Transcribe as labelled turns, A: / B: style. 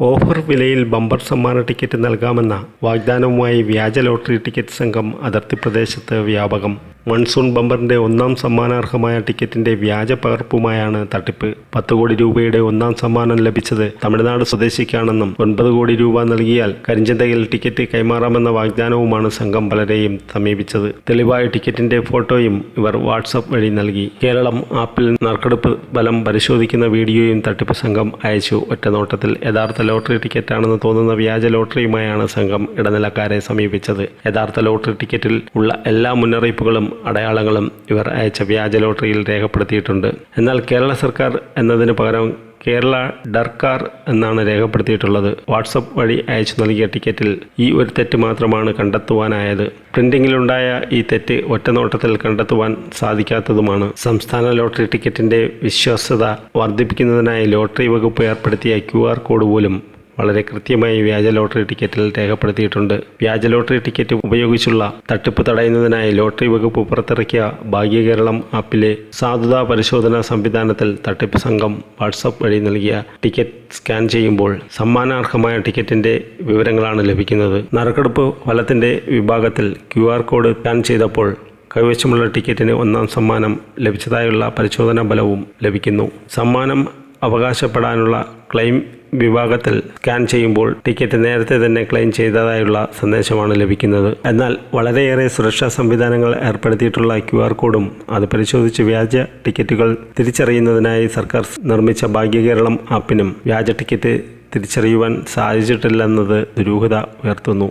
A: Offer വിലയിൽ bumper സമ്മാന ticket നൽകാമെന്ന വാഗ്ദാനവുമായി വ്യാജ ലോട്ടറി ടിക്കറ്റ് സംഘം അതിർത്തി പ്രദേശത്ത് വ്യാപകം. മൺസൂൺ ബമ്പറിന്റെ ഒന്നാം സമ്മാനാർഹമായ ടിക്കറ്റിന്റെ വ്യാജ പകർപ്പുമായാണ് തട്ടിപ്പ്. പത്ത് കോടി രൂപയുടെ ഒന്നാം സമ്മാനം ലഭിച്ചത് തമിഴ്നാട് സ്വദേശിക്കാണെന്നും ഒൻപത് കോടി രൂപ നൽകിയാൽ കരിഞ്ചന്തയിൽ ടിക്കറ്റ് കൈമാറാമെന്ന വാഗ്ദാനവുമാണ് സംഘം പലരെയും സമീപിച്ചത്. തെളിവായ ടിക്കറ്റിന്റെ ഫോട്ടോയും ഇവർ വാട്സപ്പ് വഴി നൽകി. കേരളം ആപ്പിൽ നറുക്കെടുപ്പ് ഫലം പരിശോധിക്കുന്ന വീഡിയോയും തട്ടിപ്പ് സംഘം അയച്ചു. ഒറ്റനോട്ടത്തിൽ യഥാർത്ഥ ലോട്ടറി ടിക്കറ്റാണെന്ന് തോന്നുന്ന വ്യാജ ലോട്ടറിയുമായാണ് സംഘം ഇടനിലക്കാരെ സമീപിച്ചത്. യഥാർത്ഥ ലോട്ടറി ടിക്കറ്റിൽ ഉള്ള എല്ലാ മുന്നറിയിപ്പുകളും അടയാളങ്ങളും ഇവർ അയച്ച വ്യാജ ലോട്ടറിയിൽ രേഖപ്പെടുത്തിയിട്ടുണ്ട്. എന്നാൽ കേരള സർക്കാർ എന്നതിന് പകരം കേരള ഡർക്കാർ എന്നാണ് രേഖപ്പെടുത്തിയിട്ടുള്ളത്. വാട്സപ്പ് വഴി അയച്ചു നൽകിയ ടിക്കറ്റിൽ ഈ ഒരു തെറ്റ് മാത്രമാണ് കണ്ടെത്തുവാനായത്. പ്രിന്റിങ്ങിലുണ്ടായ ഈ തെറ്റ് ഒറ്റനോട്ടത്തിൽ കണ്ടെത്തുവാൻ സാധിക്കാത്തതുമാണ്. സംസ്ഥാന ലോട്ടറി ടിക്കറ്റിന്റെ വിശ്വാസ്യത വർദ്ധിപ്പിക്കുന്നതിനായി ലോട്ടറി വകുപ്പ് ഏർപ്പെടുത്തിയ ക്യു കോഡ് പോലും വളരെ കൃത്യമായി വ്യാജ ലോട്ടറി ടിക്കറ്റിൽ രേഖപ്പെടുത്തിയിട്ടുണ്ട്. വ്യാജ ലോട്ടറി ടിക്കറ്റ് ഉപയോഗിച്ചുള്ള തട്ടിപ്പ് തടയുന്നതിനായി ലോട്ടറി വകുപ്പ് പുറത്തിറക്കിയ ഭാഗ്യകേരളം ആപ്പിലെ സാധുതാ പരിശോധനാ സംവിധാനത്തിൽ തട്ടിപ്പ് സംഘം വാട്സപ്പ് വഴി നൽകിയ ടിക്കറ്റ് സ്കാൻ ചെയ്യുമ്പോൾ സമ്മാനാർഹമായ ടിക്കറ്റിന്റെ വിവരങ്ങളാണ് ലഭിക്കുന്നത്. നറുക്കെടുപ്പ് ഫലത്തിന്റെ വിഭാഗത്തിൽ ക്യു കോഡ് സ്കാൻ ചെയ്തപ്പോൾ കൈവശമുള്ള ടിക്കറ്റിന് ഒന്നാം സമ്മാനം ലഭിച്ചതായുള്ള പരിശോധനാ ഫലവും ലഭിക്കുന്നു. സമ്മാനം അവകാശപ്പെടാനുള്ള ക്ലെയിം വിഭാഗത്തിൽ സ്കാൻ ചെയ്യുമ്പോൾ ടിക്കറ്റ് നേരത്തെ തന്നെ ക്ലെയിം ചെയ്തതായുള്ള സന്ദേശമാണ് ലഭിക്കുന്നത്. എന്നാൽ വളരെയേറെ സുരക്ഷാ സംവിധാനങ്ങൾ ഏർപ്പെടുത്തിയിട്ടുള്ള ക്യു ആർ കോഡും അത് പരിശോധിച്ച് വ്യാജ ടിക്കറ്റുകൾ തിരിച്ചറിയുന്നതിനായി സർക്കാർ നിർമ്മിച്ച ഭാഗ്യകേരളം ആപ്പിനും വ്യാജ ടിക്കറ്റ് തിരിച്ചറിയുവാൻ സാധിച്ചിട്ടില്ലെന്നത് ദുരൂഹത ഉയർത്തുന്നു.